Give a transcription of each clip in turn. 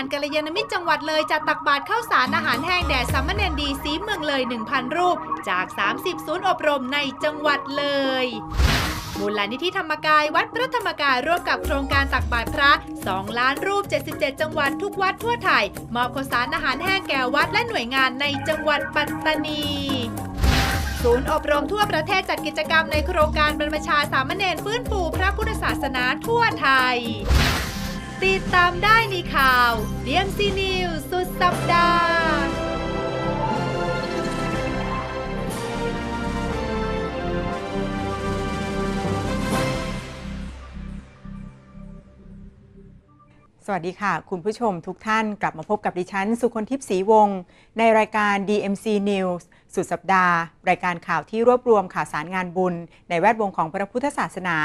การกัลยาณมิตรจังหวัดเลยจัดตักบาตรข้าวสารอาหารแห้งแด่สามเณรดีสีเมืองเลย 1,000 รูป จาก 30 ศูนย์อบรมในจังหวัดเลยมูลนิธิธรรมกายวัดพระธรรมกายร่วมกับโครงการตักบาตรพระ 2 ล้านรูป 77 จังหวัดทุกวัดทั่วไทย มอบข้าวสารอาหารแห้งแก่วัดและหน่วยงานในจังหวัดปัตตานีศูนย์อบรมทั่วประเทศจัดกิจกรรมในโครงการบรรพชาสามเณรฟื้นฟูพระพุทธศาสนาทั่วไทย ติดตามได้ในข่าว DMC News สุดสัปดาห์สวัสดีค่ะ คุณผู้ชมทุกท่านกลับมาพบกับดิฉัน สุคนทิพย์ศรีวงศ์ในรายการ DMC News สุดสัปดาห์ รายการข่าวที่รวบรวมข่าวสารงานบุญ ในแวดวงของพระพุทธศาสนา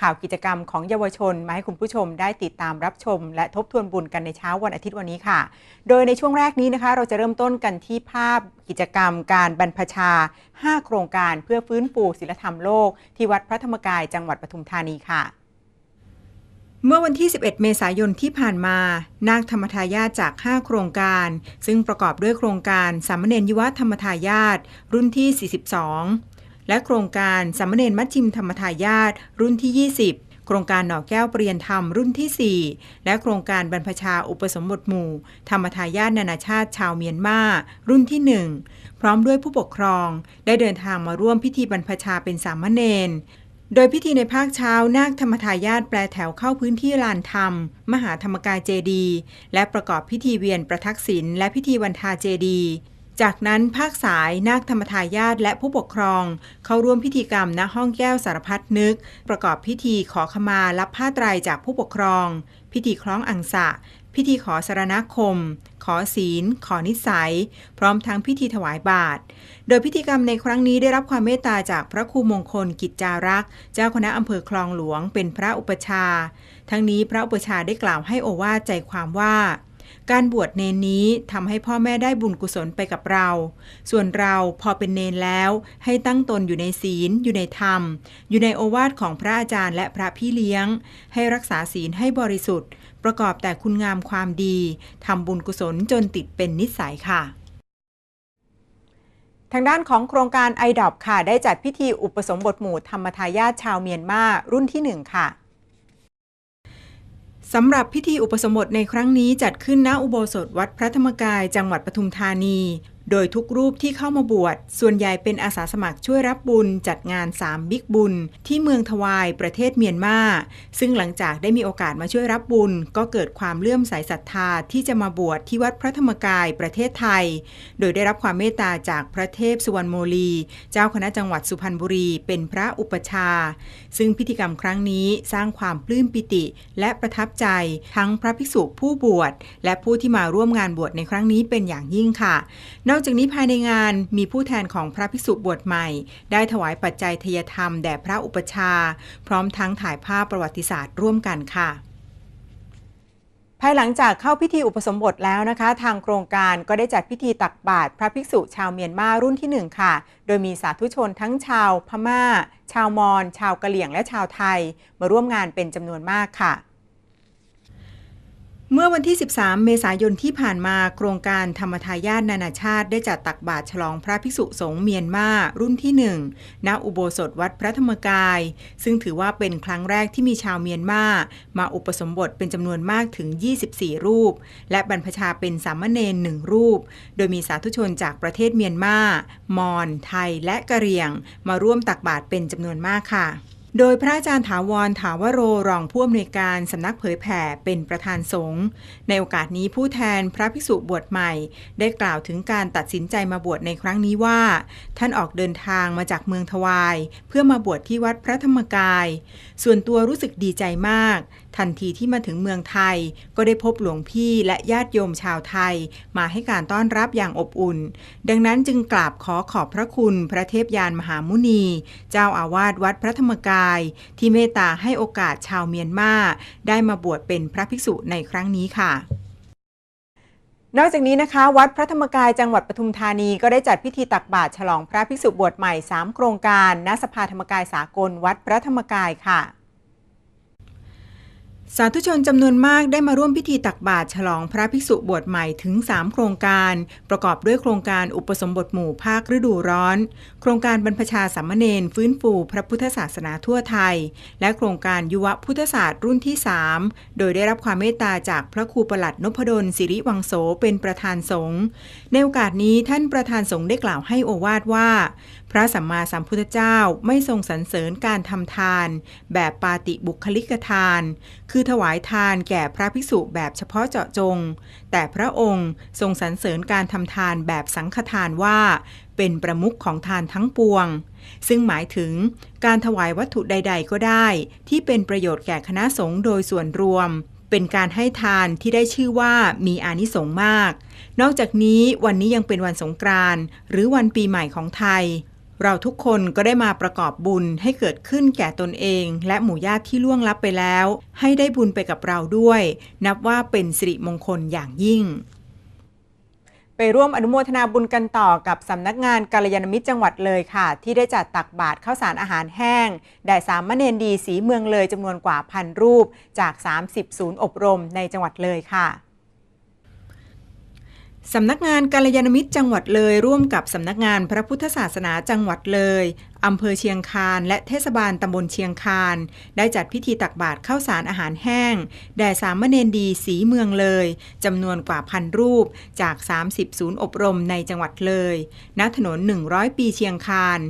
ข่าวกิจกรรมของเยาวชน มาให้คุณผู้ชมได้ติดตามรับชม และทบทวนบุญกันในเช้าวันอาทิตย์วันนี้ค่ะ โดยในช่วงแรกนี้นะคะ เราจะเริ่มต้นกันที่ภาพกิจกรรมการบรรพชา 5 โครงการเพื่อฟื้นฟูศิลธรรมโลก ที่วัดพระธรรมกายจังหวัดปทุมธานีค่ะ เมื่อวันที่ 11 เมษายนที่ผ่านมา นาคธรรมทายาทจาก 5 โครงการ ซึ่งประกอบด้วยโครงการสามเณรยุวธรรมทายาทรุ่นที่ 42 และโครงการสามเณรมัชชิมธรรมทายาทรุ่นที่ 20 โครงการหน่อแก้วเปรียนธรรมรุ่นที่ 4 และโครงการบรรพชาอุปสมบทหมู่ ธรรมทายาทนานาชาติชาวเมียนมารุ่นที่ 1 พร้อมด้วยผู้ปกครองได้เดินทางมาร่วมพิธีบรรพชาเป็นสามเณร โดยพิธีในภาคเช้านาคธรรมทายาทแปลแถวเข้าพื้นที่ลานธรรม มหาธรรมกายเจดี และประกอบพิธีเวียนประทักษิณและพิธีวันทาเจดี จากนั้นภาคสายนาคธรรมทายาทและผู้ปกครอง เข้าร่วมพิธีกรรมณห้องแก้วสารพัดนึก ประกอบพิธีขอขมารับผ้าไตรจากผู้ปกครอง พิธีคล้องอังสะ พิธีขอสารณคม ขอศีล ขอนิสัย พร้อมทั้งพิธีถวายบาตร โดยพิธีกรรมในครั้งนี้ได้รับความเมตตาจากพระครูมงคลกิจจารักษ์ เจ้าคณะอำเภอคลองหลวงเป็นพระอุปชา ทั้งนี้พระอุปชาได้กล่าวให้โอวาทใจความว่า การบวชเนนนี้ทำให้พ่อแม่ได้บุญกุศลไปกับเรา ส่วนเราพอเป็นเนนแล้ว ให้ตั้งตนอยู่ในศีล อยู่ในธรรม อยู่ในโอวาทของพระอาจารย์และพระพี่เลี้ยง ให้รักษาศีลให้บริสุทธิ์ ประกอบแต่คุณงามความดีทำบุญกุศลจนติดเป็นนิสัยค่ะ ทางด้านของโครงการ i d o p ค่ะ ได้จัดพิธีอุปสมบทหมู่ธรรมทายาทชาวเมียนมารุ่นที่ 1 ค่ะสำหรับพิธีอุปสมบทในครั้งนี้จัดขึ้นณอุโบสถวัดพระธรรมกายจังหวัดปทุมธานี โดยทุกรูปที่เข้ามาบวชส่วนใหญ่เป็นอาสาสมัครช่วยรับบุญจัดงาน 3 บิ๊กบุญ ที่เมืองทวายประเทศเมียนมา ซึ่งหลังจากได้มีโอกาสมาช่วยรับบุญ ก็เกิดความเลื่อมใสศรัทธาที่จะมาบวชที่วัดพระธรรมกายประเทศไทย โดยได้รับความเมตตาจากพระเทพสุวรรณโมลี เจ้าคณะจังหวัดสุพรรณบุรี เป็นพระอุปชา ซึ่งพิธีกรรมครั้งนี้สร้างความปลื้มปิติ และประทับใจทั้งพระภิกษุผู้บวชและผู้ที่มาร่วมงานบวชในครั้งนี้เป็นอย่างยิ่งค่ะ นอกจากนี้ภายในงานมีผู้แทนของพระภิกษุบวชใหม่ ได้ถวายปัจจัยทยธรรมแด่พระอุปชา พร้อมทั้งถ่ายภาพประวัติศาสตร์ร่วมกันค่ะภายหลังจากเข้าพิธีอุปสมบทแล้วนะคะ ทางโครงการก็ได้จัดพิธีตักบาตรพระภิกษุชาวเมียนมารุ่นที่ 1 ค่ะ โดยมีสาธุชนทั้งชาวพม่า ชาวมอญชาวกะเหรี่ยงและชาวไทย มาร่วมงานเป็นจำนวนมากค่ะ เมื่อวันที่ 13 เมษายนที่ผ่านมาโครงการธรรมทายาทนานาชาติได้จัดตักบาตรฉลองพระภิกษุสงฆ์เมียนมารุ่นที่ 1 ณ อุโบสถวัดพระธรรมกาย ซึ่งถือว่าเป็นครั้งแรกที่มีชาวเมียนมามาอุปสมบทเป็นจำนวนมากถึง 24 รูป และบรรพชาเป็นสามเณรหนึ่งรูป โดยมีสาธุชนจากประเทศเมียนมา มอญ ไทย และกะเหรี่ยง มาร่วมตักบาตรเป็นจำนวนมากค่ะ โดยพระอาจารย์ถาวรถาวโรรองผู้อำนวยการสำนักเผยแผ่เป็นประธานสงฆ์ในโอกาสนี้ผู้แทนพระภิกษุบวชใหม่ ได้กล่าวถึงการตัดสินใจมาบวชในครั้งนี้ว่า ท่านออกเดินทางมาจากเมืองทวาย เพื่อมาบวชที่วัดพระธรรมกาย ส่วนตัวรู้สึกดีใจมากทันทีที่มาถึงเมืองไทย ก็ได้พบหลวงพี่และญาติโยมชาวไทย มาให้การต้อนรับอย่างอบอุ่น ดังนั้นจึงกราบขอขอบพระคุณพระเทพยานมหามุนี เจ้าอาวาสวัดพระธรรมกาย ที่เมตตาให้โอกาสชาวเมียนมาได้มาบวชเป็นพระภิกษุในครั้งนี้ค่ะนอกจากนี้นะคะ วัดพระธรรมกายจังหวัดปทุมธานีก็ได้จัดพิธีตักบาตรฉลองพระภิกษุบวชใหม่ 3 โครงการณสภาธรรมกายสากลวัดพระธรรมกายค่ะ สาธุชนจำนวนมากได้มาร่วมพิธีตักบาตรฉลองพระภิกษุบวชใหม่ถึง 3 โครงการ ประกอบด้วยโครงการอุปสมบทหมู่ภาคฤดูร้อน โครงการบรรพชาสามเณรฟื้นฟูพระพุทธศาสนาทั่วไทย และโครงการยุวพุทธศาสตร์รุ่นที่ 3 โดยได้รับความเมตตาจากพระครูประหลัดนพดลสิริวังโสเป็นประธานสงฆ์ ในโอกาสนี้ท่านประธานสงฆ์ได้กล่าวให้โอวาทว่า พระสัมมาสัมพุทธเจ้าไม่ทรงสรรเสริญการทำทาน แบบปาติบุคลิกทาน คือถวายทานแก่พระภิกษุแบบเฉพาะเจาะจง แต่พระองค์ทรงสรรเสริญการทำทานแบบสังฆทานว่า เป็นประมุขของทานทั้งปวง ซึ่งหมายถึงการถวายวัตถุใด ๆ ก็ได้ ที่เป็นประโยชน์แก่คณะสงฆ์โดยส่วนรวม เป็นการให้ทานที่ได้ชื่อว่ามีอานิสงส์มาก นอกจากนี้วันนี้ยังเป็นวันสงกรานต์หรือวันปีใหม่ของไทย เราทุกคนก็ได้มาประกอบบุญให้เกิดขึ้นแก่ตนเอง และหมู่ญาติที่ล่วงลับไปแล้ว ให้ได้บุญไปกับเราด้วย นับว่าเป็นสิริมงคลอย่างยิ่งไปร่วมอนุโมทนาบุญกันต่อกับสำนักงานกาลยานมิตรจังหวัดเลยค่ะ ที่ได้จัดตักบาตรข้าวสารอาหารแห้งแด่สามเณรดีสีเมืองเลยจำนวนกว่าพันรูปจาก 30 ศูนย์อบรมในจังหวัดเลยค่ะ สำนักงานกาลยานมิตรจังหวัดเลย ร่วมกับสำนักงานพระพุทธศาสนาจังหวัดเลยอำเภอเชียงคานและเทศบาลตำบลเชียงคานได้จัดพิธีตักบาตรข้าวสารอาหารแห้ง แด่สามเณรดีสีเมืองเลยจำนวนกว่าพันรูปจาก 30 ศูนย์อบรมในจังหวัดเลย ณถนน 100 ปีเชียงคาน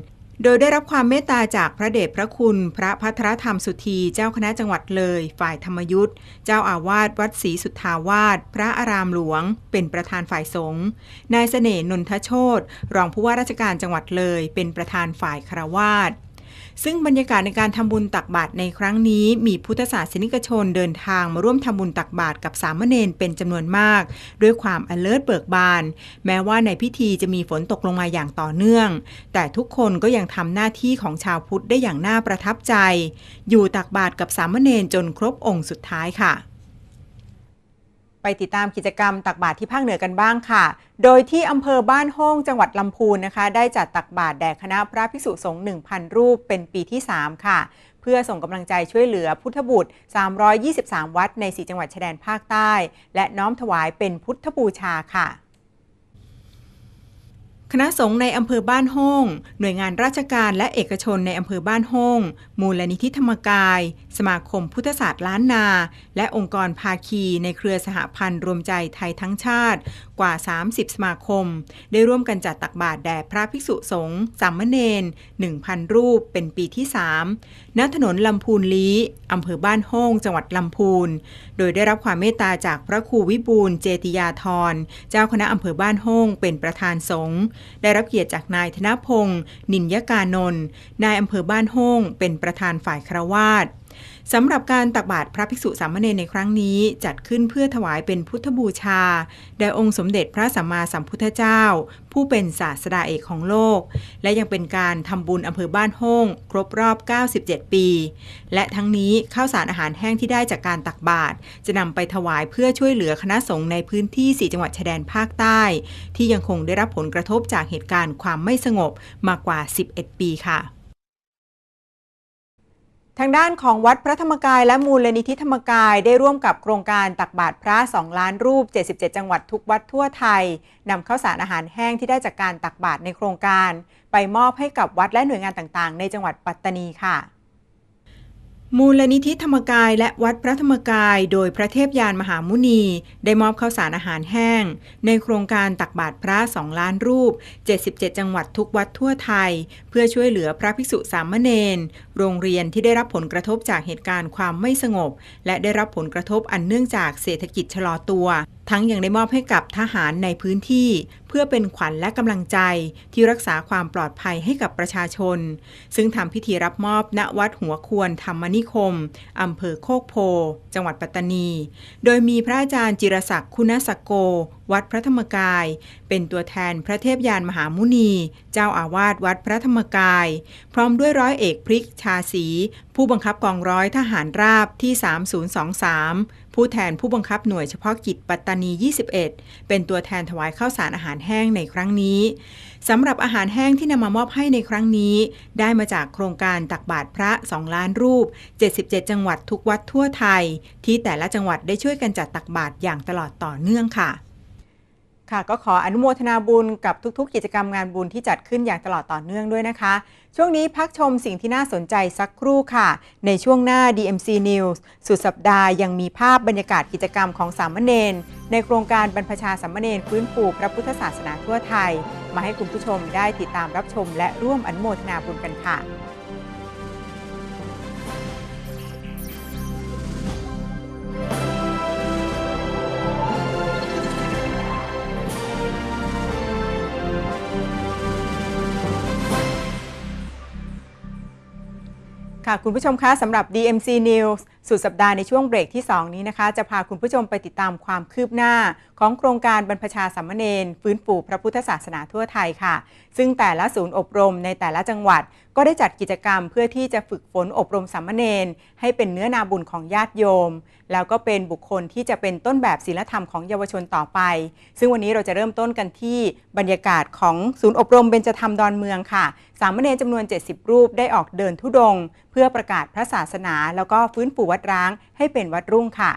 โดยได้รับความเมตตาจากพระเดชพระคุณ พระพัทรธรรมสุธีเจ้าคณะจังหวัดเลย ฝ่ายธรรมยุทธเจ้าอาวาสวัดศรีสุทธาวาสพระอารามหลวง เป็นประธานฝ่ายสงฆ์นายเสน่ห์นนทโชตรองผู้ว่าราชการจังหวัดเลย เป็นประธานฝ่ายคารวาส ซึ่งบรรยากาศในการทำบุญตักบาตรในครั้งนี้ มีพุทธศาสนิกชนเดินทางมาร่วมทำบุญตักบาตรกับสามเณรเป็นจำนวนมาก ด้วยความอลเลิศเบิกบาน แม้ว่าในพิธีจะมีฝนตกลงมาอย่างต่อเนื่อง แต่ทุกคนก็ยังทำหน้าที่ของชาวพุทธได้อย่างน่าประทับใจ อยู่ตักบาตรกับสามเณรจนครบองค์สุดท้ายค่ะ ไปติดตามกิจกรรมตักบาตรที่ภาคเหนือกันบ้างค่ะ โดยที่อำเภอบ้านห้องจังหวัดลำพูนนะคะ ได้จัดตักบาตรแด่คณะพระภิกษุสงฆ์1,000 รูปเป็นปีที่ 3 ค่ะ เพื่อส่งกำลังใจช่วยเหลือพุทธบุตร 323 วัดใน 4 จังหวัดชายแดนภาคใต้ และน้อมถวายเป็นพุทธบูชาค่ะ คณะสงฆ์ในอำเภอบ้านห้องหน่วยงานราชการและเอกชนในอำเภอบ้านห้องมูลนิธิธรรมกาย สมาคมพุทธศาสตร์ล้านนา และองค์กรภาคีในเครือสหพันธ์รวมใจไทยทั้งชาติ กว่า 30 สมาคม ได้ร่วมกันจัดตักบาตรแด่พระภิกษุสงฆ์สามเณร1,000 รูปเป็นปีที่ 3 ณถนนลำพูนลี้อำเภอบ้านห้องจังหวัดลำพูน โดยได้รับความเมตตาจากพระครูวิบูลเจติยาธรเจ้าคณะอำเภอบ้านห้องเป็นประธานสงฆ์ได้รับเกียรติจากนายธนพงศ์นินยกานนท์นายอำเภอบ้านโฮ่งเป็นประธานฝ่ายครวาส สำหรับการตักบาตรพระภิกษุสามเณรในครั้งนี้จัดขึ้นเพื่อถวายเป็นพุทธบูชา แด่องค์สมเด็จพระสัมมาสัมพุทธเจ้า ผู้เป็นศาสดาเอกของโลก และยังเป็นการทำบุญอำเภอบ้านห้องครบรอบ 97 ปี และทั้งนี้ข้าวสารอาหารแห้งที่ได้จากการตักบาตรจะนำไปถวายเพื่อช่วยเหลือคณะสงฆ์ในพื้นที่ 4 จังหวัดชายแดนภาคใต้ ที่ยังคงได้รับผลกระทบจากเหตุการณ์ความไม่สงบมากว่า 11 ปีค่ะ ทางด้านของวัดพระธรรมกายและมูลนิธิธรรมกายได้ร่วมกับโครงการตักบาตรพระ 2 ล้านรูป 77 จังหวัดทุกวัดทั่วไทยนำข้าวสารอาหารแห้งที่ได้จากการตักบาตรในโครงการ ไปมอบให้กับวัดและหน่วยงานต่างๆ ในจังหวัดปัตตานีค่ะ มูลนิธิธรรมกายและวัดพระธรรมกาย โดยพระเทพยานมหามุนี ได้มอบข้าวสารอาหารแห้ง ในโครงการตักบาตรพระ 2 ล้านรูป 77 จังหวัดทุกวัดทั่วไทย เพื่อช่วยเหลือพระภิกษุสามเณร โรงเรียนที่ได้รับผลกระทบจากเหตุการณ์ความไม่สงบ และได้รับผลกระทบอันเนื่องจากเศรษฐกิจชะลอตัว ทั้งยังได้มอบให้กับทหารในพื้นที่ เพื่อเป็นขวัญและกำลังใจที่รักษาความปลอดภัยให้กับประชาชน ซึ่งทำพิธีรับมอบณวัดหัวควรธรรมนิคมอำเภอโคกโพ จังหวัดปัตตานี โดยมีพระอาจารย์จิรศักดิ์คุณสกโก วัดพระธรรมกาย เป็นตัวแทนพระเทพยานมหามุนี เจ้าอาวาสวัดพระธรรมกาย พร้อมด้วยร้อยเอกพริกชาสี ผู้บังคับกองร้อยทหารราบที่ 3023 ผู้แทนผู้บังคับหน่วยเฉพาะกิจปัตตานี 21 เป็นตัวแทนถวายข้าวสารอาหารแห้งในครั้งนี้สำหรับอาหารแห้งที่นำมามอบให้ในครั้งนี้ ได้มาจากโครงการตักบาตรพระ 2 ล้านรูป 77 จังหวัดทุกวัดทั่วไทย ที่แต่ละจังหวัดได้ช่วยกันจัดตักบาตรอย่างตลอดต่อเนื่องค่ะ ค่ะก็ขออนุโมทนาบุญกับทุก ๆ กิจกรรมงานบุญที่จัดขึ้นอย่างตลอดต่อเนื่องด้วยนะคะ ช่วงนี้พักชมสิ่งที่น่าสนใจสักครู่ค่ะ ในช่วงหน้า DMC News สุดสัปดาห์ยังมีภาพบรรยากาศกิจกรรมของสามเณรในโครงการบรรพชาสามเณรฟื้นฟูพระพุทธศาสนาทั่วไทย มาให้คุณผู้ชมได้ติดตามรับชม และร่วมอนุโมทนาบุญกันค่ะ ค่ะคุณผู้ชมคะสำหรับ DMC News สุดสัปดาห์ในช่วงเบรกที่ 2 นี้นะคะ จะพาคุณผู้ชมไปติดตามความคืบหน้า ของโครงการบรรพชาสัมมเนนฟื้นฟูพระพุทธศาสนาทั่วไทยค่ะ ซึ่งแต่ละศูนย์อบรมในแต่ละจังหวัด ก็ได้จัดกิจกรรมเพื่อที่จะฝึกฝนอบรมสัมมเนนให้เป็นเนื้อนาบุญของญาติโยม แล้วก็เป็นบุคคลที่จะเป็นต้นแบบศีลธรรมของเยาวชนต่อไป ซึ่งวันนี้เราจะเริ่มต้นกันที่บรรยากาศของศูนย์อบรมเบญจธรรมดอนเมืองค่ะ สามเณรจำนวน 70 รูปได้ออกเดินทุดงค์เพื่อประกาศพระศาสนา แล้วก็ฟื้นฟูวัดร้างให้เป็นวัดรุ่งค่ะ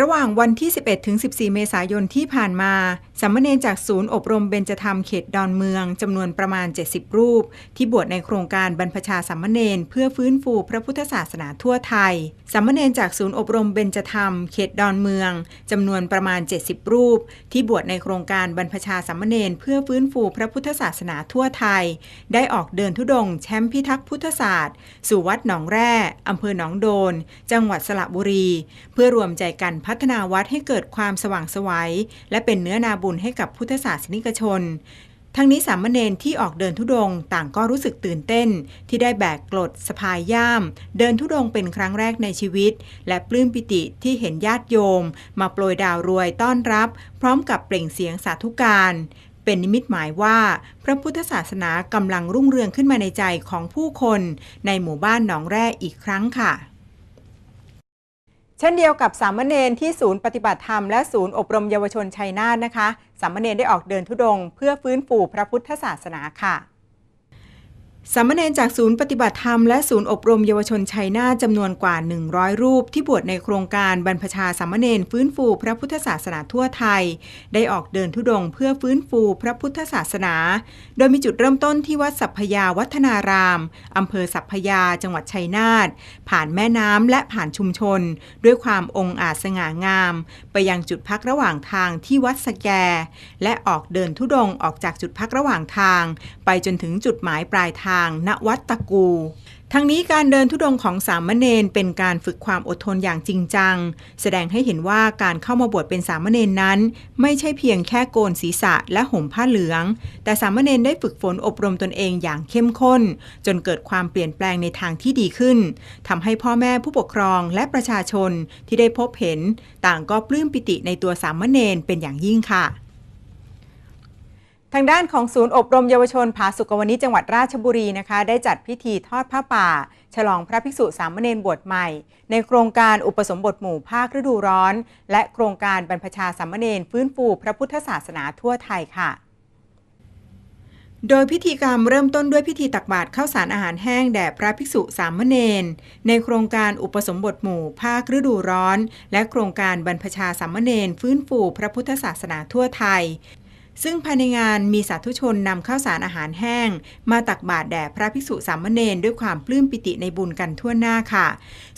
ระหว่างวันที่ 11 ถึง 14 เมษายนที่ผ่านมาสามเณรจากศูนย์อบรมเบญจธรรมเขตดอนเมืองจำนวนประมาณ 70 รูป ที่บวชในโครงการบรรพชาสามเณรเพื่อฟื้นฟูพระพุทธศาสนาทั่วไทยสามเณรจากศูนย์อบรมเบญจธรรมเขตดอนเมืองจำนวนประมาณ 70 รูป ที่บวชในโครงการบรรพชาสามเณรเพื่อฟื้นฟูพระพุทธศาสนาทั่วไทย ได้ออกเดินทุดงค์แชมป์พิทักษ์พุทธศาสตร์ สู่วัดหนองแร่อำเภอหนองโดน จังหวัดสระบุรี เพื่อรวมใจกันพัฒนาวัดให้เกิดความสว่างไสวัย และเป็นเนื้อนาบุญให้กับพุทธศาสนิกชน ทั้งนี้สามเณรที่ออกเดินทุดงต่างก็รู้สึกตื่นเต้น ที่ได้แบกกลดสะพายย่าม เดินทุดงเป็นครั้งแรกในชีวิต และปลื้มปิติที่เห็นญาติโยม มาโปรยดาวรวยต้อนรับ พร้อมกับเปล่งเสียงสาธุการเป็นนิมิตหมายว่า พระพุทธศาสนากำลังรุ่งเรืองขึ้นมาในใจของผู้คน ในหมู่บ้านหนองแร่อีกครั้งค่ะ เช่นเดียวกับสามเณรที่ศูนย์ปฏิบัติธรรมและศูนย์อบรมเยาวชนชัยนาทนะคะ สามเณรได้ออกเดินทุดง เพื่อฟื้นฟูพระพุทธศาสนาค่ะ สามเณรจากศูนย์ปฏิบัติธรรมและศูนย์อบรมเยาวชนชัยนาทจำนวนกว่า 100 รูปที่บวชในโครงการบรรพชาสามเณรฟื้นฟูพระพุทธศาสนาทั่วไทย ได้ออกเดินทุดงค์เพื่อฟื้นฟูพระพุทธศาสนา โดยมีจุดเริ่มต้นที่วัดสัพพยาวัฒนารามอำเภอสัพพยาจังหวัดชัยนาทผ่านแม่น้ำและผ่านชุมชน ด้วยความองอาจสง่างาม ไปยังจุดพักระหว่างทางที่วัดสแก และออกเดินทุดงค์ออกจากจุดพักระหว่างทาง ไปจนถึงจุดหมายปลายทางณวัดตะกู ทั้งนี้การเดินทุดงของสามเณรเป็นการฝึกความอดทนอย่างจริงจัง แสดงให้เห็นว่าการเข้ามาบวชเป็นสามเณรนั้น ไม่ใช่เพียงแค่โกนศีรษะและห่มผ้าเหลือง แต่สามเณรได้ฝึกฝนอบรมตนเองอย่างเข้มข้น จนเกิดความเปลี่ยนแปลงในทางที่ดีขึ้นทำให้พ่อแม่ผู้ปกครองและประชาชนที่ได้พบเห็น ต่างก็ปลื้มปิติในตัวสามเณรเป็นอย่างยิ่งค่ะ ทางด้านของศูนย์อบรมเยาวชนผาสุกวนิจังหวัดราชบุรีนะคะ ได้จัดพิธีทอดผ้าป่า ฉลองพระภิกษุสามเณรบวชใหม่ ในโครงการอุปสมบทหมู่ภาคฤดูร้อน และโครงการบรรพชาสามเณรฟื้นฟูพระพุทธศาสนาทั่วไทยค่ะโดยพิธีกรรมเริ่มต้นด้วยพิธีตักบาตรข้าวสารอาหารแห้งแด่พระภิกษุสามเณรในโครงการอุปสมบทหมู่ภาคฤดูร้อน และโครงการบรรพชาสามเณรฟื้นฟูพระพุทธศาสนาทั่วไทย ซึ่งภายในงานมีสาธุชนนำข้าวสารอาหารแห้ง มาตักบาตรแด่พระภิกษุสามเณรด้วยความปลื้มปิติในบุญกันทั่วหน้าค่ะ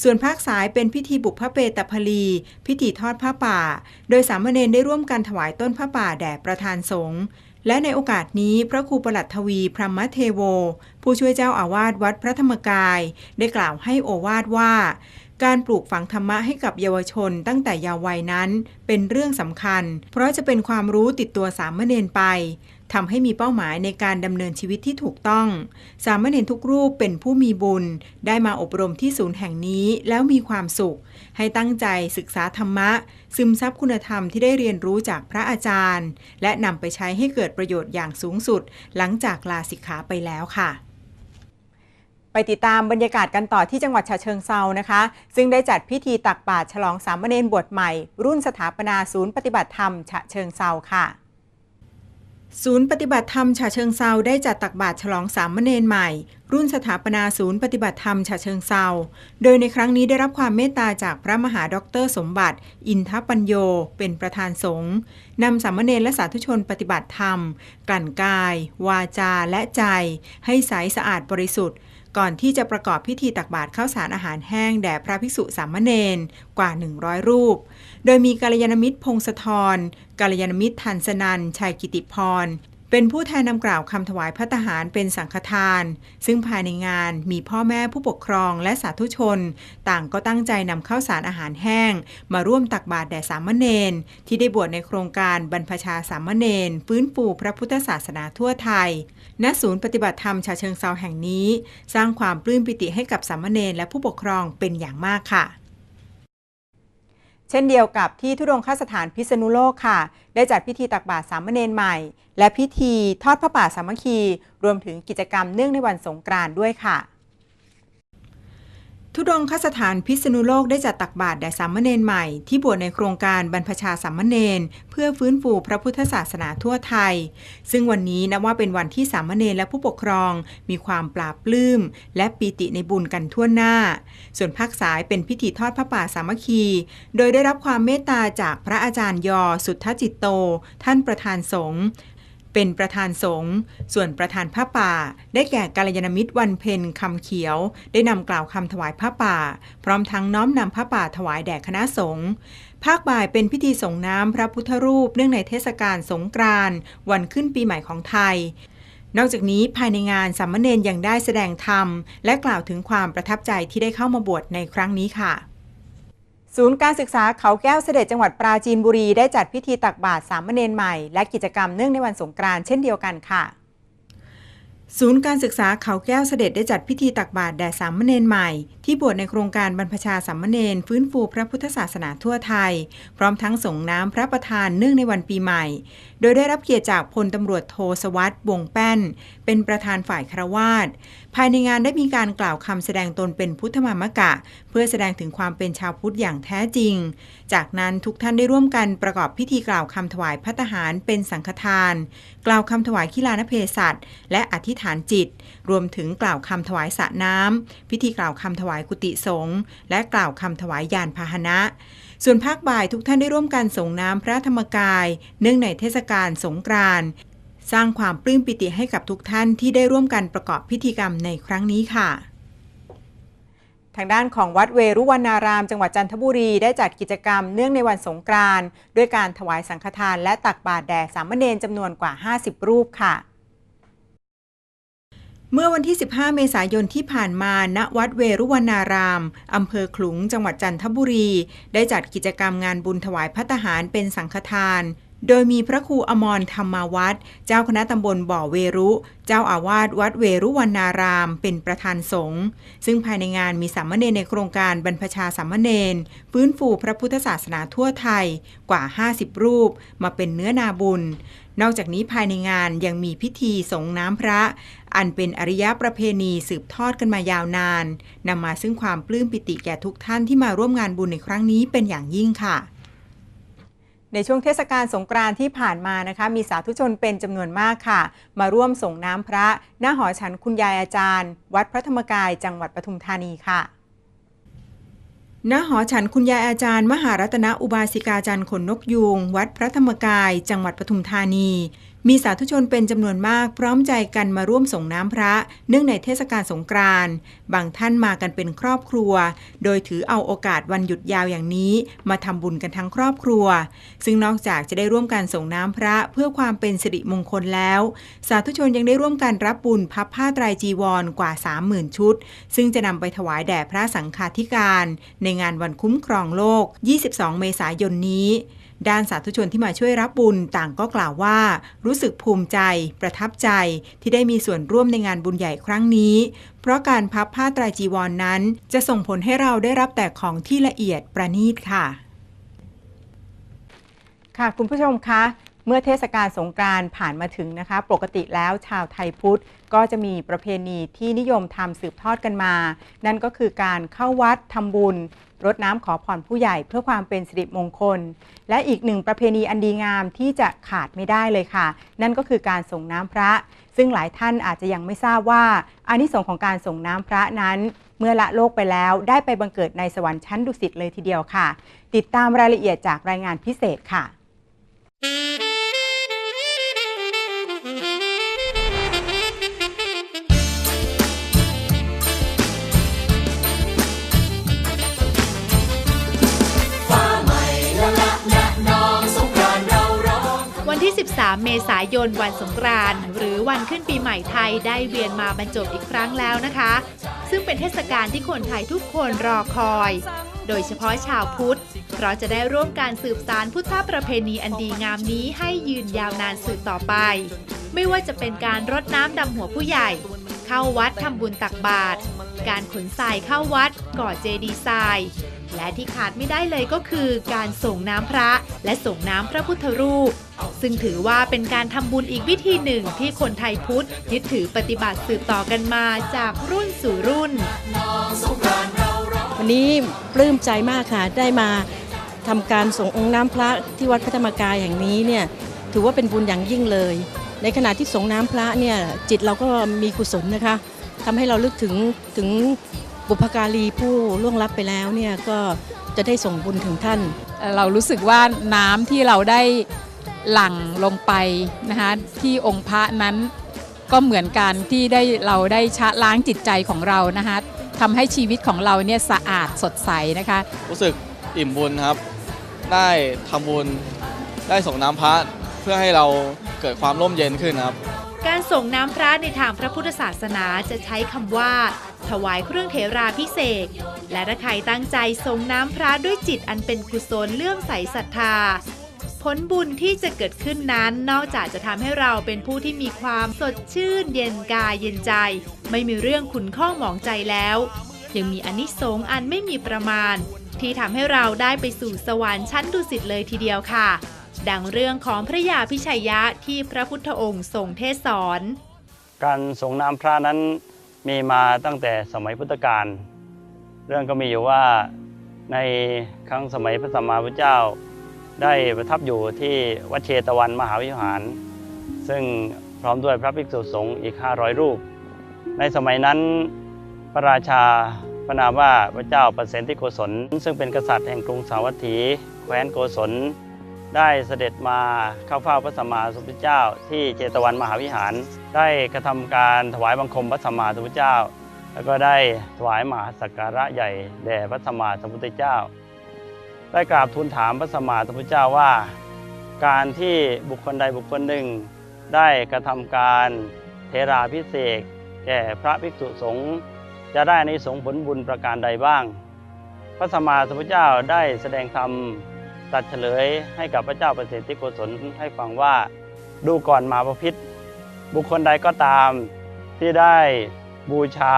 ส่วนภาคสายเป็นพิธีบุพเพเตพลี พิธีทอดผ้าป่า โดยสามเณรได้ร่วมกันถวายต้นผ้าป่าแด่ประธานสงฆ์และในโอกาสนี้พระครูประหลัดทวีพรหมเทโว ผู้ช่วยเจ้าอาวาสวัดพระธรรมกาย ได้กล่าวให้โอวาทว่า การปลูกฝังธรรมะให้กับเยาวชนตั้งแต่เยาว์วัยนั้นเป็นเรื่องสำคัญ เพราะจะเป็นความรู้ติดตัวสามเณรไปทำให้มีเป้าหมายในการดำเนินชีวิตที่ถูกต้อง สามเณรทุกรูปเป็นผู้มีบุญ ได้มาอบรมที่ศูนย์แห่งนี้แล้วมีความสุข ให้ตั้งใจศึกษาธรรมะ ซึมซับคุณธรรมที่ได้เรียนรู้จากพระอาจารย์ และนำไปใช้ให้เกิดประโยชน์อย่างสูงสุด หลังจากลาสิกขาไปแล้วค่ะ ไปติดตามบรรยากาศกันต่อที่จังหวัดฉะเชิงเซานะคะ ซึ่งได้จัดพิธีตักบาตรฉลองสามเณรบวชใหม่ รุ่นสถาปนาศูนย์ปฏิบัติธรรมฉะเชิงเซาค่ะศูนย์ปฏิบัติธรรมฉะเชิงเซาได้จัดตักบาตรฉลองสามเณรใหม่ รุ่นสถาปนาศูนย์ปฏิบัติธรรมฉะเชิงเซาโดยในครั้งนี้ได้รับความเมตตาจากพระมหาด็อกเตอร์สมบัติ อินทปัญโย เป็นประธานสงฆ์นำสามเณรและสาธุชนปฏิบัติธรรม กลั่นกาย วาจาและใจ ให้ใสสะอาดบริสุทธิ์ ก่อนที่จะประกอบพิธีตักบาตรข้าวสารอาหารแห้งแด่พระภิกษุสามเณรกว่า 100 รูป โดยมีกัลยาณมิตรพงศธรกัลยาณมิตรทันสนันชัยกิติพร เป็นผู้แทนนำกล่าวคำถวายพระทหารเป็นสังฆทาน ซึ่งภายในงานมีพ่อแม่ผู้ปกครองและสาธุชน ต่างก็ตั้งใจนำข้าวสารอาหารแห้ง มาร่วมตักบาตรแด่สามเณรที่ได้บวชในโครงการบรรพชาสามเณรฟื้นฟูพระพุทธศาสนาทั่วไทย ณ ศูนย์ปฏิบัติธรรมชาเชิงเซาแห่งนี้ สร้างความปลื้มปิติให้กับสามเณรและผู้ปกครองเป็นอย่างมากค่ะ เช่นเดียวกับที่ทุดงคสถานพิษณุโลกค่ะ ได้จัดพิธีตักบาตรสามเณรใหม่ และพิธีทอดพระป่าสามัคคี รวมถึงกิจกรรมเนื่องในวันสงกรานต์ด้วยค่ะ ทุดงคสถานพิษณุโลกได้จัดตักบาตรแด่สามเณรใหม่ที่บวชในโครงการบรรพชาสามเณรเพื่อฟื้นฟูพระพุทธศาสนาทั่วไทย ซึ่งวันนี้นับว่าเป็นวันที่สามเณรและผู้ปกครอง มีความปราบปลื้ม และปีติในบุญกันทั่วหน้า ส่วนภาคสายเป็นพิธีทอดพระป่าสามัคคี โดยได้รับความเมตตาจากพระอาจารย์ยอสุทธจิตโต ท่านประธานสงฆ์ เป็นประธานสงฆ์ส่วนประธานผ้าป่า ได้แก่กาลยานมิตรวันเพ็ญคำเขียว ได้นำกล่าวคำถวายผ้าป่า พร้อมทั้งน้อมนำผ้าป่าถวายแด่คณะสงฆ์ภาคบ่ายเป็นพิธีส่งน้ำพระพุทธรูปเนื่องในเทศกาลสงกรานต์วันขึ้นปีใหม่ของไทยนอกจากนี้ภายในงานสามเณรยังได้แสดงธรรม และกล่าวถึงความประทับใจที่ได้เข้ามาบวชในครั้งนี้ค่ะ ศูนย์การศึกษาเขาแก้วเสด็จจังหวัดปราจีนบุรีได้จัดพิธีตักบาตรสามเณรใหม่ และกิจกรรมเนื่องในวันสงกรานต์เช่นเดียวกันค่ะ ศูนย์การศึกษาเขาแก้วเสด็จได้จัดพิธีตักบาตรแด่สามเณรใหม่ ที่บวชในโครงการบรรพชาสามเณรฟื้นฟูพระพุทธศาสนาทั่วไทย พร้อมทั้งส่งน้ำพระประธานเนื่องในวันปีใหม่ โดยได้รับเกียรติจากพลตำรวจโทสวัสดิ์วงแป้น เป็นประธานฝ่ายครวาสภายในงานได้มีการกล่าวคำแสดงตนเป็นพุทธมามกะ เพื่อแสดงถึงความเป็นชาวพุทธอย่างแท้จริง จากนั้นทุกท่านได้ร่วมกันประกอบพิธีกล่าวคำถวายพระทหารเป็นสังฆทาน กล่าวคำถวายขีลานเพศัตและอธิษฐานจิต รวมถึงกล่าวคำถวายสระน้ำพิธีกล่าวคำถวายกุฏิสงฆ์และกล่าวคำถวายยานพาหนะส่วนภาคบ่ายทุกท่านได้ร่วมกันส่งน้ำพระธรรมกาย เนื่องในเทศกาลสงกรานต์ สร้างความปลื้มปิติให้กับทุกท่านที่ได้ร่วมกันประกอบพิธีกรรมในครั้งนี้ค่ะ ทางด้านของวัดเวรุวนาราม จังหวัดจันทบุรีได้จัดกิจกรรมเนื่องในวันสงกรานต์ด้วยการถวายสังฆทานและตักบาตรแด่สามเณรจำนวนกว่า 50 รูปค่ะเมื่อวันที่ 15 เมษายนที่ผ่านมา ณ วัดเวรุวนาราม อำเภอขลุง จังหวัดจันทบุรี ได้จัดกิจกรรมงานบุญถวายพัตหารเป็นสังฆทาน โดยมีพระครูอมรธรรมาวัดเจ้าคณะตำบลบ่อเวรุ เจ้าอาวาสวัดเวรุวนาราม เป็นประธานสงฆ์ซึ่งภายในงานมีสามเณรในโครงการบรรพชาสามเณรฟื้นฟูพระพุทธศาสนาทั่วไทยกว่า 50 รูป มาเป็นเนื้อนาบุญ นอกจากนี้ภายในงานยังมีพิธีสงน้ำพระ อันเป็นอริยประเพณีสืบทอดกันมายาวนานนำมาซึ่งความปลื้มปิติแก่ทุกท่านที่มาร่วมงานบุญในครั้งนี้เป็นอย่างยิ่งค่ะ ในช่วงเทศกาลสงกรานต์ที่ผ่านมานะคะ มีสาธุชนเป็นจำนวนมากค่ะ มาร่วมส่งน้ำพระ หน้าหอฉันคุณยายอาจารย์ วัดพระธรรมกายจังหวัดปทุมธานีค่ะณหอฉันคุณยายอาจารย์ มหารัตนอุบาสิกาจันทร์ขนนกยูงวัดพระธรรมกาย จังหวัดปทุมธานี มีสาธุชนเป็นจำนวนมากพร้อมใจกันมาร่วมส่งน้ำพระ เนื่องในเทศกาลสงกรานต์บางท่านมากันเป็นครอบครัว โดยถือเอาโอกาสวันหยุดยาวอย่างนี้มาทำบุญกันทั้งครอบครัว ซึ่งนอกจากจะได้ร่วมกันส่งน้ำพระเพื่อความเป็นสิริมงคลแล้ว สาธุชนยังได้ร่วมกันรับบุญพับผ้าไตรจีวรกว่า 30,000 ชุด ซึ่งจะนำไปถวายแด่พระสังฆาธิการ ในงานวันคุ้มครองโลก 22 เมษายนนี้ ด้านสาธุชนที่มาช่วยรับบุญต่างก็กล่าวว่า รู้สึกภูมิใจ ประทับใจที่ได้มีส่วนร่วมในงานบุญใหญ่ครั้งนี้ เพราะการพับผ้าไตรจีวรนนั้น จะส่งผลให้เราได้รับแต่ของที่ละเอียดประณีตค่ะ ค่ะคุณผู้ชมคะเมื่อเทศกาลสงกรานต์ผ่านมาถึงนะคะ ปกติแล้วชาวไทยพุทธก็จะมีประเพณีที่นิยมทำสืบทอดกันมา นั่นก็คือการเข้าวัดทำบุญ รดน้ำขอพรผู้ใหญ่เพื่อความเป็นสิริมงคล และอีกหนึ่งประเพณีอันดีงามที่จะขาดไม่ได้เลยค่ะ นั่นก็คือการส่งน้ำพระ ซึ่งหลายท่านอาจจะยังไม่ทราบว่าอานิสงส์ของการส่งน้ำพระนั้น เมื่อละโลกไปแล้วได้ไปบังเกิดในสวรรค์ชั้นดุสิตเลยทีเดียวค่ะ ติดตามรายละเอียดจากรายงานพิเศษค่ะ 3 เมษายนวันสงกรานต์หรือวันขึ้นปีใหม่ไทยได้เวียนมาบรรจบอีกครั้งแล้วนะคะ ซึ่งเป็นเทศกาลที่คนไทยทุกคนรอคอย โดยเฉพาะชาวพุทธ เพราะจะได้ร่วมการสืบสารพุทธประเพณีอันดีงามนี้ให้ยืนยาวนานสืบต่อไป ไม่ว่าจะเป็นการรดน้ำดำหัวผู้ใหญ่ เข้าวัดทำบุญตักบาตรการขนทรายเข้าวัดก่อเจดีย์ทราย และที่ขาดไม่ได้เลยก็คือการส่งน้ำพระและส่งน้ำพระพุทธรูป ซึ่งถือว่าเป็นการทำบุญอีกวิธีหนึ่งที่คนไทยพุทธยึดถือปฏิบัติสืบต่อกันมาจากรุ่นสู่รุ่น วันนี้ปลื้มใจมากค่ะ ได้มาทำการส่งองค์น้ำพระที่วัดพระธรรมกายแห่งนี้เนี่ยถือว่าเป็นบุญอย่างยิ่งเลย ในขณะที่ส่งน้ำพระเนี่ยจิตเราก็มีกุศลนะคะทำให้เราลึกถึงถึง บุพการีผู้ล่วงลับไปแล้วเนี่ยก็จะได้ส่งบุญถึงท่าน เรารู้สึกว่าน้ำที่เราได้หลั่งลงไปนะคะที่องค์พระนั้นก็เหมือนกันที่ได้เราได้ชะล้างจิตใจของเรานะคะทำให้ชีวิตของเราเนี่ยสะอาดสดใสนะคะ รู้สึกอิ่มบุญครับ ได้ทำบุญได้ส่งน้ำพระเพื่อให้เราเกิดความร่มเย็นขึ้นครับ การส่งน้ำพระในทางพระพุทธศาสนาจะใช้คำว่า ถวายเครื่องเถราพิเศษ และถ้าใครตั้งใจส่งน้ำพระด้วยจิตอันเป็นกุศลเลื่อมใสศรัทธา ผลบุญที่จะเกิดขึ้นนั้นนอกจากจะทำให้เราเป็นผู้ที่มีความสดชื่น เย็นกายเย็นใจ ไม่มีเรื่องขุนข้องหมองใจแล้ว ยังมีอนิสงส์อันไม่มีประมาณ ที่ทำให้เราได้ไปสู่สวรรค์ชั้นดุสิตเลยทีเดียวค่ะ ดังเรื่องของพระยาพิชัยยะที่พระพุทธองค์ทรงเทศสอน การส่งน้ำพระนั้นมีมาตั้งแต่สมัยพุทธกาลเรื่องก็มีอยู่ว่าในครั้งสมัยพระสัมมาพุทธเจ้า ได้ประทับอยู่ที่วัดเชตวันมหาวิหาร ซึ่งพร้อมด้วยพระภิกษุสงฆ์อีก 500 รูป ในสมัยนั้นพระราชาพระนามว่าพระเจ้าประเสนที่โกศล ซึ่งเป็นกษัตริย์แห่งกรุงสาวัตถี แคว้นโกศล ได้เสด็จมาเข้าเฝ้าพระสัมมาสัมพุทธเจ้า ที่เจตวันมหาวิหาร ได้กระทำการถวายบังคมพระสัมมาสัมพุทธเจ้า แล้วก็ได้ถวายมหาสักการะใหญ่แด่พระสัมมาสัมพุทธเจ้า ได้กราบทูลถามพระสัมมาสัมพุทธเจ้าว่า การที่บุคคลใดบุคคลหนึ่ง ได้กระทำการเทราพิเศษแก่พระภิกษุสงฆ์จะได้ในสงผลบุญประการใดบ้าง พระสัมมาสัมพุทธเจ้าได้แสดงธรรม ตัดเฉลยให้กับพระเจ้าประเสริฐที่โกศลให้ฟังว่า ดูก่อนมาประพิษบุคคลใดก็ตามที่ได้บูชา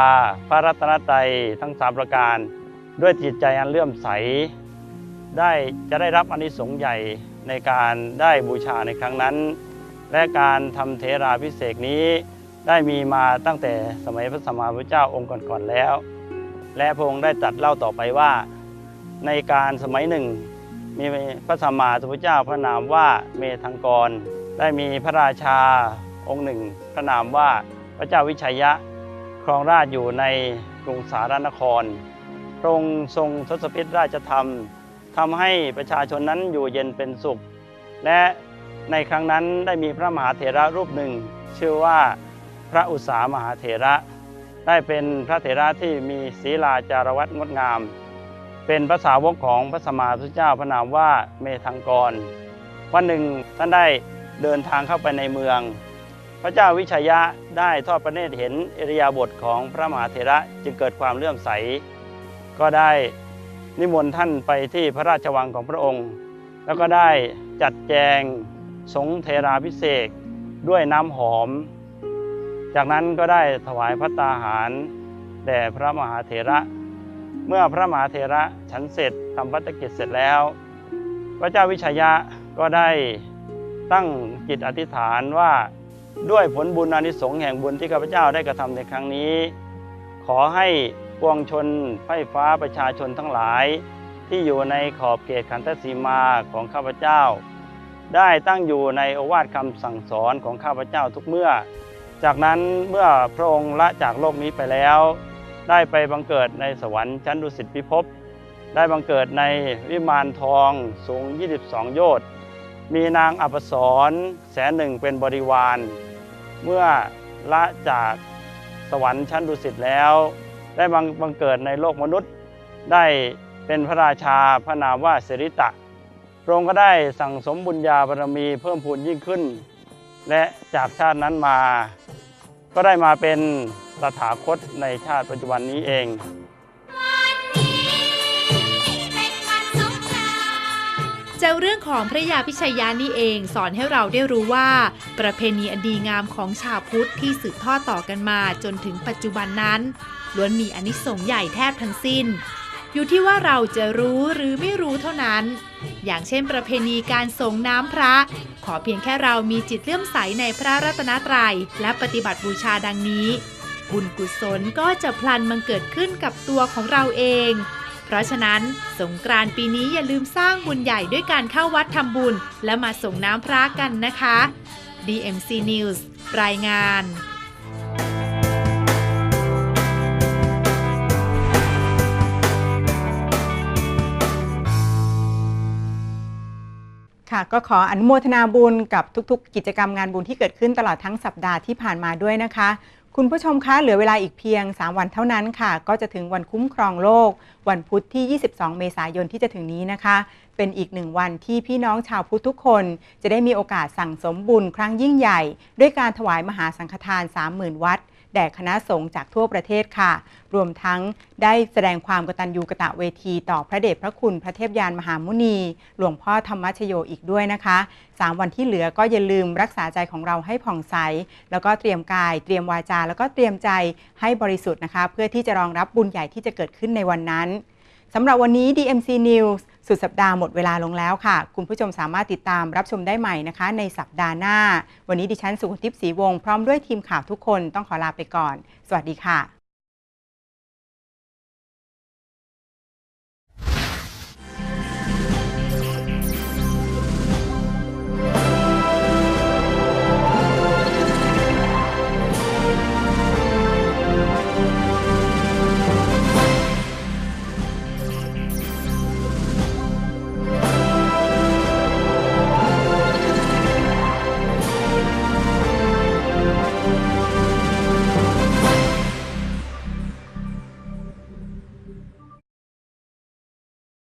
พระรัตนตรัยทั้งสามประการ ด้วยจิตใจอันเลื่อมใส ได้จะได้รับอนิสงส์ใหญ่ในการได้บูชาในครั้งนั้น และการทำเทราพิเศษนี้ได้มีมาตั้งแต่สมัยพระสัมมาสัมพุทธเจ้าองค์ก่อนๆแล้ว และพระองค์ได้ตัดเล่าต่อไปว่า ในการสมัยหนึ่ง มีพระสัมมาสัมพุทธเจ้าพระนามว่าเมธังกร ได้มีพระราชาองค์หนึ่ง พระนามว่าพระเจ้าวิชัยยะ ครองราชอยู่ในกรุงสารนคร พระองค์ทรงทศพิธราชธรรมทำให้ประชาชนนั้นอยู่เย็นเป็นสุข และในครั้งนั้นได้มีพระมหาเถระรูปหนึ่ง ชื่อว่าพระอุษามหาเถระ ได้เป็นพระเถระที่มีศีลาจารวัตงดงาม เป็นภาษาวกของพระสมมาพุเจ้าพระนามว่าเมธังกร วันหนึ่งท่านได้เดินทางเข้าไปในเมือง พระเจ้าวิชยะได้ทอดพระเนตรเห็นอริยาบถของพระมหาเถระจึงเกิดความเลื่อมใส ก็ได้นิมนต์ท่านไปที่พระราชวังของพระองค์ แล้วก็ได้จัดแจงสงเทราพิเศษด้วยน้ำหอม จากนั้นก็ได้ถวายพระตาหารแด่พระมหาเถระ เมื่อพระมหาเถระฉันเสร็จทำพัฒกิจเสร็จแล้ว พระเจ้าวิชยะก็ได้ตั้งจิตอธิษฐานว่าด้วยผลบุญอานิสงส์แห่งบุญที่ข้าพเจ้าได้กระทำในครั้งนี้ ขอให้ปวงชนไฟฟ้าประชาชนทั้งหลาย ที่อยู่ในขอบเขตขันธสีมาของข้าพเจ้า ได้ตั้งอยู่ในโอวาทคำสั่งสอนของข้าพเจ้าทุกเมื่อ จากนั้นเมื่อพระองค์ละจากโลกนี้ไปแล้ว ได้ไปบังเกิดในสวรรค์ชั้นดุสิตพิภพ ได้บังเกิดในวิมานทองสูง 22 โยชน์ มีนางอัปสรแสนหนึ่งเป็นบริวาร เมื่อละจากสวรรค์ชั้นดุสิตแล้ว ได้บังบังเกิดในโลกมนุษย์ ได้เป็นพระราชาพระนามว่าเสริตะ พระองค์ก็ได้สั่งสมบุญญาบารมีเพิ่มพูนยิ่งขึ้น และจากชาตินั้นมา ก็ได้มาเป็น ตถาคตในชาติปัจจุบันนี้เองจากเรื่องของพระยาพิชัยยานี่เอง สอนให้เราได้รู้ว่า ประเพณีอันดีงามของชาวพุทธที่สืบทอดต่อกันมาจนถึงปัจจุบันนั้นล้วนมีอนิสงส์ใหญ่แทบทั้งสิ้น อยู่ที่ว่าเราจะรู้หรือไม่รู้เท่านั้น อย่างเช่นประเพณีการส่งน้ำพระ ขอเพียงแค่เรามีจิตเลื่อมใสในพระรัตนตรัย และปฏิบัติบูชาดังนี้ บุญกุศลก็จะพลันมังเกิดขึ้นกับตัวของเราเอง เพราะฉะนั้นสงกรานต์ปีนี้อย่าลืมสร้างบุญใหญ่ด้วยการเข้าวัดทำบุญ และมาส่งน้ำพระกันนะคะ DMC News รายงานค่ะก็ขออนุโมทนาบุญกับทุกๆ กิจกรรมงานบุญที่เกิดขึ้นตลอดทั้งสัปดาห์ที่ผ่านมาด้วยนะคะ คุณผู้ชมคะเหลือเวลาอีกเพียง 3 วันเท่านั้นค่ะ ก็จะถึงวันคุ้มครองโลก วันพุธที่ 22 เมษายนที่จะถึงนี้นะคะ เป็นอีกหนึ่งวันที่พี่น้องชาวพุทธทุกคน จะได้มีโอกาสสั่งสมบุญครั้งยิ่งใหญ่ ด้วยการถวายมหาสังฆทาน 30,000 วัด แด่คณะสงฆ์จากทั่วประเทศค่ะ รวมทั้งได้แสดงความกตัญญูกะตะเวทีต่อพระเดชพระคุณพระเทพยานมหามุนี หลวงพ่อธรรมชโยอีกด้วยนะคะ 3 วันที่เหลือก็อย่าลืมรักษาใจของเราให้ผ่องใส แล้วก็เตรียมกาย เตรียมวาจา แล้วก็เตรียมใจให้บริสุทธิ์นะคะ เพื่อที่จะรองรับบุญใหญ่ที่จะเกิดขึ้นในวันนั้นสำหรับวันนี้ DMC News สุดสัปดาห์หมดเวลาลงแล้วค่ะ คุณผู้ชมสามารถติดตามรับชมได้ใหม่นะคะ ในสัปดาห์หน้า วันนี้ดิฉันสุขทิพย์ศรีวงศ์พร้อมด้วยทีมข่าวทุกคนต้องขอลาไปก่อน สวัสดีค่ะ